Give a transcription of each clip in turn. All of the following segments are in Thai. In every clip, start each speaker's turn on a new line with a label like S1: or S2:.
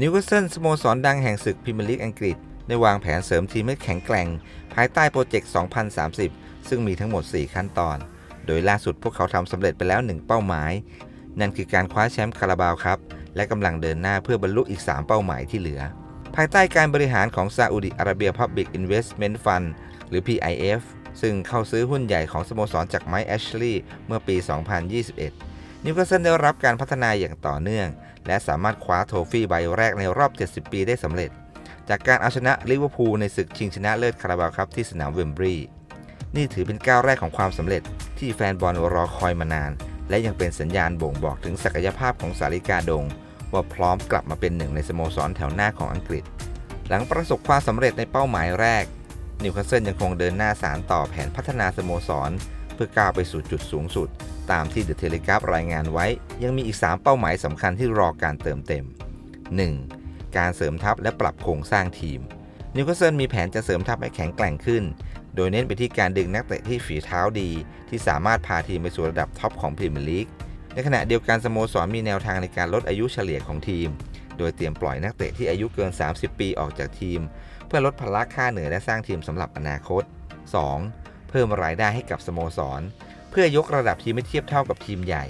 S1: นิวคาสเซิลสโมสรดังแห่งศึกพรีเมียร์ลีกอังกฤษ ได้วางแผนเสริมทีมให้แข็งแกร่ง ภายใต้โปรเจกต์ 2030 ซึ่งมีทั้งหมด 4 ขั้นตอน โดยล่าสุดพวกเขาทำสำเร็จไปแล้ว 1 เป้าหมาย นั่นคือการคว้าแชมป์คาราบาวครับ และกำลังเดินหน้าเพื่อบรรลุอีก 3 เป้าหมายที่เหลือ ภายใต้การบริหารของซาอุดิอาระเบีย Public Investment Fund หรือ PIF ซึ่งเข้าซื้อหุ้นใหญ่ของสโมสรจากไมค์แอชลีย์เมื่อปี 2021 นิวคาสเซิลได้รับการพัฒนาอย่างต่อเนื่อง และสามารถคว้าโทฟี่ใบแรกในรอบ 70 ปีได้สำเร็จ จากการเอาชนะลิเวอร์พูลในศึกชิงชนะเลิศคาราบาวครับที่สนามเวมบรีนี่ถือเป็นก้าวแรกของความสำเร็จที่แฟนบอลรอคอยมานาน และยังเป็นสัญญาณบ่งบอกถึงศักยภาพของสาริกาดง ว่าพร้อมกลับมาเป็นหนึ่งในสโมสรแถวหน้าของอังกฤษ หลังประสบความสำเร็จในเป้าหมายแรกนิวคาสเซิลยังคงเดินหน้าสารต่อแผนพัฒนาสโมสร พื่อก้าวไปสู่จุดสูงสุด ตามที่เดอะเทเลกราฟรายงานไว้ ยังมีอีก 3 เป้าหมายสำคัญที่รอการเติมเต็ม 1. การเสริมทัพและปรับโครงสร้างทีมนิวคาสเซิลมีแผนจะเสริมทัพให้แข็งแกร่งขึ้น โดยเน้นไปที่การดึงนักเตะที่ฝีเท้าดี ที่สามารถพาทีมไปสู่ระดับท็อปของพรีเมียร์ลีก ในขณะเดียวกันสโมสรมีแนวทางในการลดอายุเฉลี่ยของทีม โดยเตรียมปล่อยนักเตะที่อายุเกิน 30 ปีออกจากทีม เพื่อลดภาระค่าเหนื่อยและสร้างทีมสำหรับอนาคต 2. เพิ่มรายได้ให้กับสโมสร เพื่อยกระดับทีมให้เทียบเท่ากับทีมใหญ่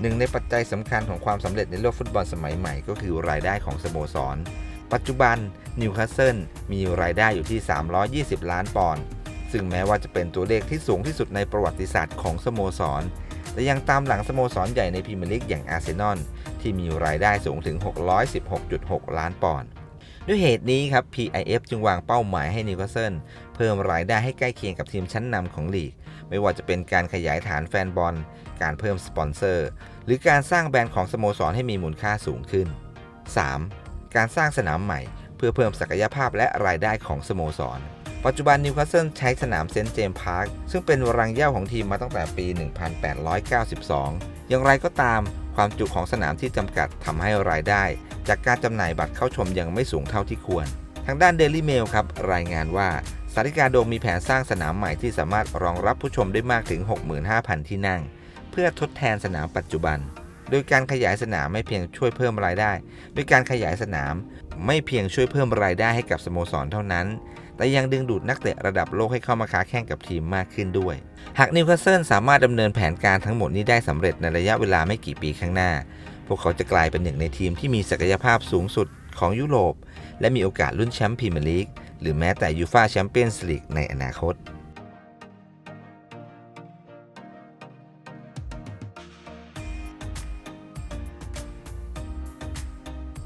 S1: หนึ่งในปัจจัยสำคัญของความสำเร็จในโลกฟุตบอลสมัยใหม่ก็คือรายได้ของสโมสร ปัจจุบันนิวคาสเซิลมีรายได้อยู่ที่ 320 ล้านปอนด์ซึ่งแม้ว่าจะเป็นตัวเลขที่สูงที่สุดในประวัติศาสตร์ของสโมสร แต่ยังตามหลังสโมสรใหญ่ในพรีเมียร์ลีกอย่างอาร์เซนอลที่มีรายได้สูงถึง 616.6 ล้านปอนด์ ด้วยเหตุนี้ครับ PIF จึงวางเป้าหมายให้นิวคาสเซิลเพิ่มรายได้ให้ใกล้เคียงกับทีมชั้นนำของลีก ไม่ว่าจะเป็นการขยายฐานแฟนบอล การเพิ่มสปอนเซอร์ หรือการสร้างแบรนด์ของสโมสรให้มีมูลค่าสูงขึ้น 3. การสร้างสนามใหม่ เพื่อเพิ่มศักยภาพและรายได้ของสโมสร ปัจจุบันนิวคาสเซิลใช้สนามเซนต์เจมส์พาร์คซึ่งเป็นรังเหย้าของทีมมาตั้งแต่ปี 1892 อย่างไรก็ตามความจุของสนามที่จำกัดทำให้รายได้ จากการจำหน่ายบัตรเข้าชมยังไม่สูงเท่าที่ควร ทางด้าน Daily Mail ครับรายงานว่าสาริกาโดมมีแผนสร้างสนามใหม่ที่สามารถรองรับผู้ชมได้มากถึง 65,000 ที่นั่ง เพื่อทดแทนสนามปัจจุบัน โดยการขยายสนามไม่เพียงช่วยเพิ่มรายได้ โดยการขยายสนามไม่เพียงช่วยเพิ่มรายได้ให้กับสโมสรเท่านั้น แต่ยังดึงดูดนักเตะระดับโลกให้เข้ามาค้าแข่งกับทีมมากขึ้นด้วย หากนิวคาสเซิลสามารถดำเนินแผนการทั้งหมดนี้ได้สำเร็จในระยะเวลาไม่กี่ปีข้างหน้า พวกเขาจะกลายเป็นหนึ่งในทีมที่มีศักยภาพสูงสุดของยุโรป และมีโอกาสลุ้นแชมป์พรีเมียร์ลีกหรือแม้แต่ยูฟาแชมเปี้ยนส์ลีกในอนาคต